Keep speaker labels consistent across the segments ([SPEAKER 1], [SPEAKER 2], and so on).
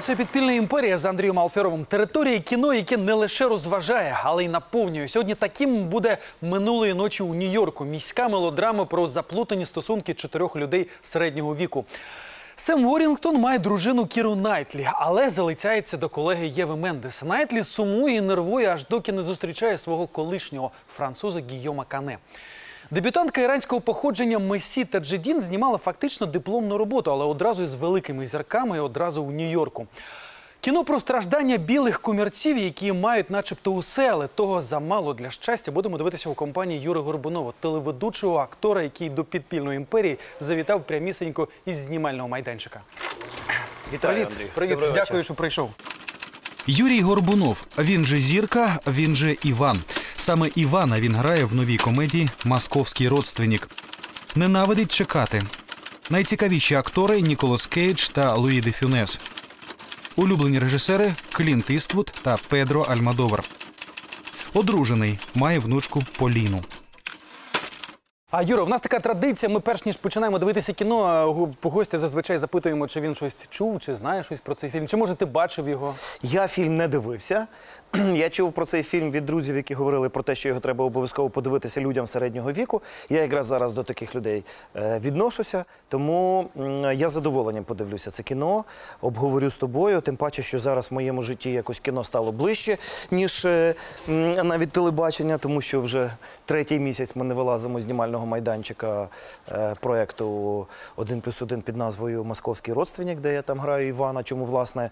[SPEAKER 1] Це підпільна імперія з Андрієм Алферовим. Територія кіно, яке не лише розважає, але й наповнює. Сьогодні таким буде минулої ночі у Нью-Йорку. Міська мелодрама про заплутані стосунки чотирьох людей середнього віку. Сем Ворінгтон має дружину Кіру Найтлі, але залицяється до колеги Єви Мендес. Найтлі сумує і нервує, аж доки не зустрічає свого колишнього француза Гійома Кане. Дебютантка іранського походження Месі Таджидін знімала фактично дипломну роботу, але одразу із великими зірками і одразу у Нью-Йорку. Кіно про страждання білих комірців, які мають начебто усе, але того замало для щастя. Будемо дивитися у компанії Юри Горбунова, телеведучого актора, який до підпільної імперії завітав прямісенько із знімального майданчика.
[SPEAKER 2] Вітаю,
[SPEAKER 1] Привіт,
[SPEAKER 2] Андрій.
[SPEAKER 1] привіт.
[SPEAKER 2] Доброго
[SPEAKER 1] Дякую,
[SPEAKER 2] вечора.
[SPEAKER 1] що прийшов.
[SPEAKER 3] Юрій Горбунов. Він же зірка, він же Іван. Саме Івана він грає в новій комедії Московський родственник. Ненавидить чекати. Найцікавіші актори Ніколас Кейдж та Луї де Фюнес. Улюблені режисери Клінт Іствуд та Педро Альмадовар. Одружений, має внучку Поліну.
[SPEAKER 1] А Юра, в нас така традиція. Ми перш ніж починаємо дивитися кіно, по гостя зазвичай запитуємо, чи він щось чув, чи знає щось про цей фільм, чи може ти бачив його.
[SPEAKER 2] Я фільм не дивився. Я чув про цей фільм від друзів, які говорили про те, що його треба обов'язково подивитися людям середнього віку. Я якраз зараз до таких людей е, відношуся. Тому я з задоволенням подивлюся це кіно, обговорю з тобою. Тим паче, що зараз в моєму житті якось кіно стало ближче, ніж е, навіть телебачення, тому що вже третій місяць ми не вилазимо з знімального майданчика е, проекту «Один плюс один під назвою Московський родственник, де я там граю Івана. Чому власне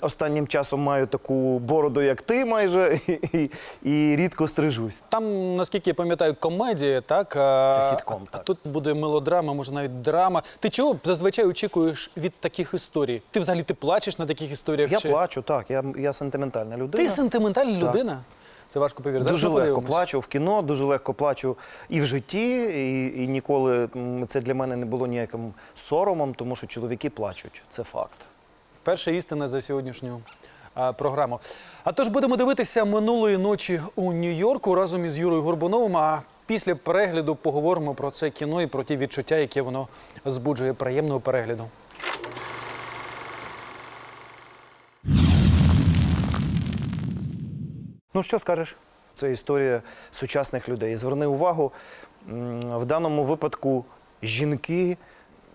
[SPEAKER 2] останнім часом маю таку бороду, як ти, майже, і, і, рідко стрижусь.
[SPEAKER 1] Там, наскільки я пам'ятаю, комедія, так?
[SPEAKER 2] Це сітком,
[SPEAKER 1] а
[SPEAKER 2] так.
[SPEAKER 1] Тут буде мелодрама, може навіть драма. Ти чого зазвичай очікуєш від таких історій? Ти взагалі ти плачеш на таких історіях?
[SPEAKER 2] Я
[SPEAKER 1] чи...
[SPEAKER 2] плачу, так. Я, я сентиментальна людина.
[SPEAKER 1] Ти сентиментальна людина? Це важко повірити.
[SPEAKER 2] Дуже легко
[SPEAKER 1] подивимось.
[SPEAKER 2] плачу в кіно, дуже легко плачу і в житті, і, і ніколи це для мене не було ніяким соромом, тому що чоловіки плачуть. Це факт.
[SPEAKER 1] Перша істина за сьогоднішню а, програму. А тож будемо дивитися минулої ночі у Нью-Йорку разом із Юрою Горбуновим. А після перегляду поговоримо про це кіно і про ті відчуття, які воно збуджує приємного перегляду.
[SPEAKER 2] Ну що скажеш? Це історія сучасних людей. Зверни увагу, в даному випадку жінки,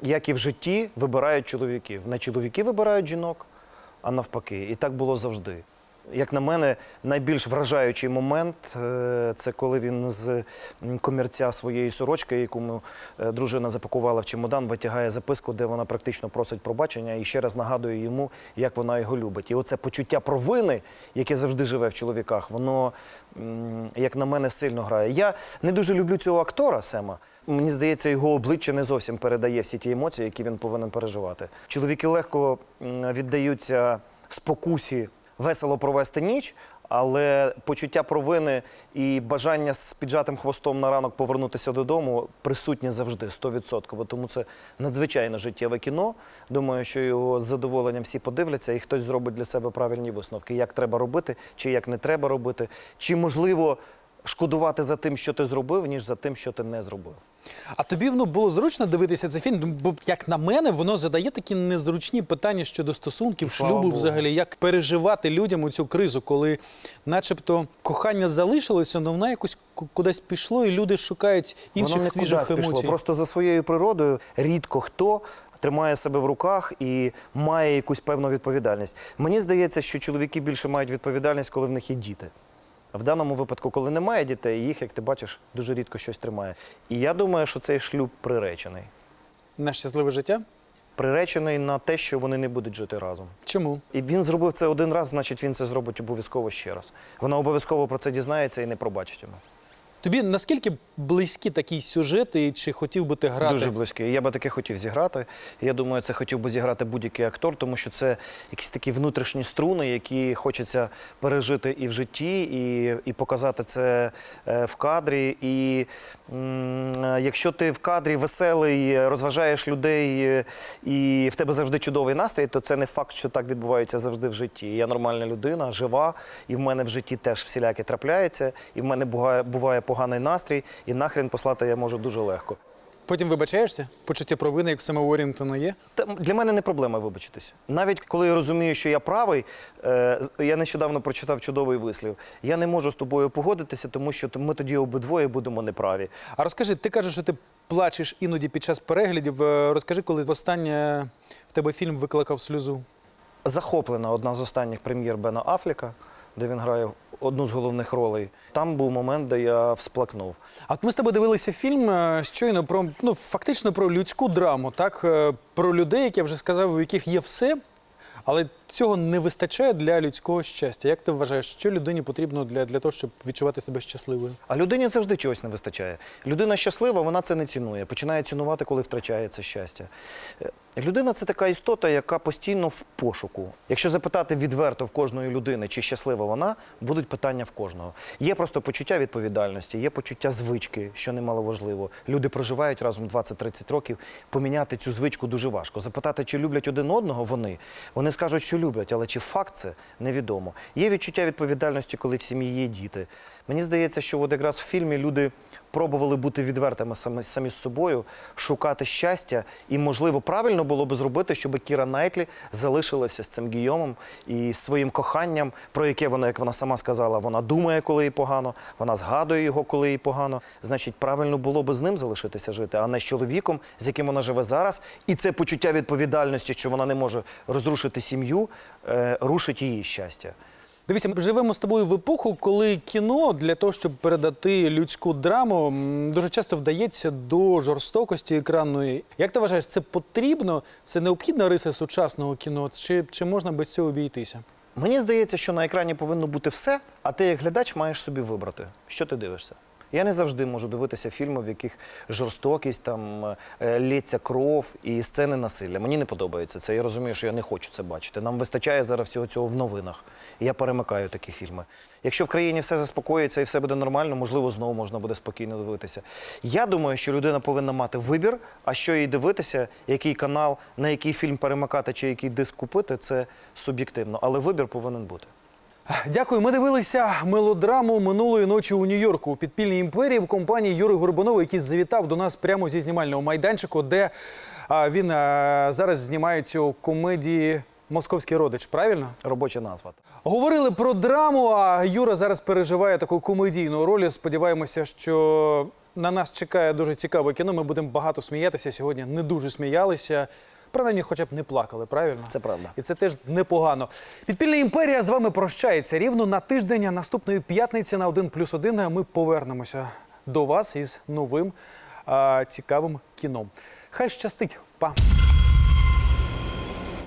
[SPEAKER 2] як і в житті, вибирають чоловіків. Не чоловіки вибирають жінок, а навпаки. І так було завжди. Як на мене, найбільш вражаючий момент е, це коли він з комірця своєї сорочки, яку е, дружина запакувала в чемодан, витягає записку, де вона практично просить пробачення і ще раз нагадує йому, як вона його любить. І оце почуття провини, яке завжди живе в чоловіках, воно, як на мене, сильно грає. Я не дуже люблю цього актора Сема. Мені здається, його обличчя не зовсім передає всі ті емоції, які він повинен переживати. Чоловіки легко віддаються спокусі весело провести ніч, але почуття провини і бажання з піджатим хвостом на ранок повернутися додому присутнє завжди, 100%. Тому це надзвичайно життєве кіно. Думаю, що його з задоволенням всі подивляться, і хтось зробить для себе правильні висновки, як треба робити, чи як не треба робити, чи можливо шкодувати за тим, що ти зробив, ніж за тим, що ти не зробив.
[SPEAKER 1] А тобі воно було зручно дивитися цей фільм? Бо, як на мене, воно задає такі незручні питання щодо стосунків,
[SPEAKER 2] слава
[SPEAKER 1] шлюбу
[SPEAKER 2] Богу.
[SPEAKER 1] взагалі. Як переживати людям у цю кризу, коли, начебто, кохання залишилося, але воно якось кудись пішло, і люди шукають інших
[SPEAKER 2] Воно не
[SPEAKER 1] свіжих
[SPEAKER 2] кудись
[SPEAKER 1] емоцій.
[SPEAKER 2] пішло. Просто за своєю природою рідко хто тримає себе в руках і має якусь певну відповідальність. Мені здається, що чоловіки більше мають відповідальність, коли в них є діти. В даному випадку, коли немає дітей, їх, як ти бачиш, дуже рідко щось тримає. І я думаю, що цей шлюб приречений.
[SPEAKER 1] На щасливе життя?
[SPEAKER 2] Приречений на те, що вони не будуть жити разом.
[SPEAKER 1] Чому?
[SPEAKER 2] І він зробив це один раз, значить він це зробить обов'язково ще раз. Вона обов'язково про це дізнається і не пробачить йому.
[SPEAKER 1] Тобі наскільки близькі такі сюжети, і чи хотів би ти грати?
[SPEAKER 2] Дуже близький. Я би таке хотів зіграти. Я думаю, це хотів би зіграти будь-який актор, тому що це якісь такі внутрішні струни, які хочеться пережити і в житті, і, і показати це е, в кадрі. І е, якщо ти в кадрі веселий, розважаєш людей, е, і в тебе завжди чудовий настрій, то це не факт, що так відбувається завжди в житті. Я нормальна людина, жива, і в мене в житті теж всіляке трапляється, і в мене буває, буває поганий настрій, і нахрен послати я можу дуже легко.
[SPEAKER 1] Потім вибачаєшся? Почуття провини, як в Сема Уоррінгтона є?
[SPEAKER 2] Та для мене не проблема вибачитись. Навіть коли я розумію, що я правий, е, я нещодавно прочитав чудовий вислів. Я не можу з тобою погодитися, тому що ми тоді обидвоє будемо неправі.
[SPEAKER 1] А розкажи, ти кажеш, що ти плачеш іноді під час переглядів. Е, Розкажи, коли востаннє в тебе фільм викликав сльозу.
[SPEAKER 2] Захоплена одна з останніх прем'єр Бена Афліка, де він грає одну з головних ролей. Там був момент, де я всплакнув.
[SPEAKER 1] А от ми з тобою дивилися фільм е, щойно про ну фактично про людську драму, так Е, про людей, як я вже сказав, у яких є все, але цього не вистачає для людського щастя. Як ти вважаєш, що людині потрібно для, для того, щоб відчувати себе щасливою?
[SPEAKER 2] А людині завжди чогось не вистачає. Людина щаслива, вона це не цінує. Починає цінувати, коли втрачає це щастя. Е, Людина це така істота, яка постійно в пошуку. Якщо запитати відверто в кожної людини, чи щаслива вона, будуть питання в кожного. Є просто почуття відповідальності, є почуття звички, що немало важливо. Люди проживають разом 20-30 років. Поміняти цю звичку дуже важко. Запитати, чи люблять один одного вони, вони скажуть, що люблять, але чи факт це невідомо. Є відчуття відповідальності, коли в сім'ї є діти. Мені здається, що от якраз в фільмі люди пробували бути відвертими самі, самі з собою, шукати щастя. І, можливо, правильно було би зробити, щоб Кіра Найтлі залишилася з цим Гійомом і своїм коханням, про яке вона, як вона сама сказала, вона думає, коли їй погано, вона згадує його, коли їй погано. Значить, правильно було би з ним залишитися жити, а не з чоловіком, з яким вона живе зараз. І це почуття відповідальності, що вона не може розрушити сім'ю, е, рушить її щастя.
[SPEAKER 1] Дивіться, ми живемо з тобою в епоху, коли кіно для того, щоб передати людську драму, дуже часто вдається до жорстокості екранної. Як ти вважаєш, це потрібно? Це необхідна риса сучасного кіно? Чи, чи можна без цього обійтися?
[SPEAKER 2] Мені здається, що на екрані повинно бути все, а ти як глядач маєш собі вибрати, що ти дивишся. Я не завжди можу дивитися фільми, в яких жорстокість, там е, лється кров і сцени насилля. Мені не подобається це. Я розумію, що я не хочу це бачити. Нам вистачає зараз всього цього в новинах. Я перемикаю такі фільми. Якщо в країні все заспокоїться і все буде нормально, можливо, знову можна буде спокійно дивитися. Я думаю, що людина повинна мати вибір, а що їй дивитися, який канал, на який фільм перемикати чи який диск купити, це суб'єктивно. Але вибір повинен бути.
[SPEAKER 1] Дякую. Ми дивилися мелодраму минулої ночі у Нью-Йорку у підпільній імперії в компанії Юри Горбунова, який завітав до нас прямо зі знімального майданчику, де а, він а, зараз знімається у комедії Московський родич. Правильно?
[SPEAKER 2] Робоча назва.
[SPEAKER 1] Говорили про драму, а Юра зараз переживає таку комедійну роль. Сподіваємося, що на нас чекає дуже цікаве кіно. Ми будемо багато сміятися сьогодні. Не дуже сміялися. Принаймні, хоча б не плакали, правильно?
[SPEAKER 2] Це правда.
[SPEAKER 1] І це теж непогано. Підпільна імперія з вами прощається. Рівно на тиждень наступної п'ятниці на 1 плюс 1 ми повернемося до вас із новим а, цікавим кіном. Хай щастить, па!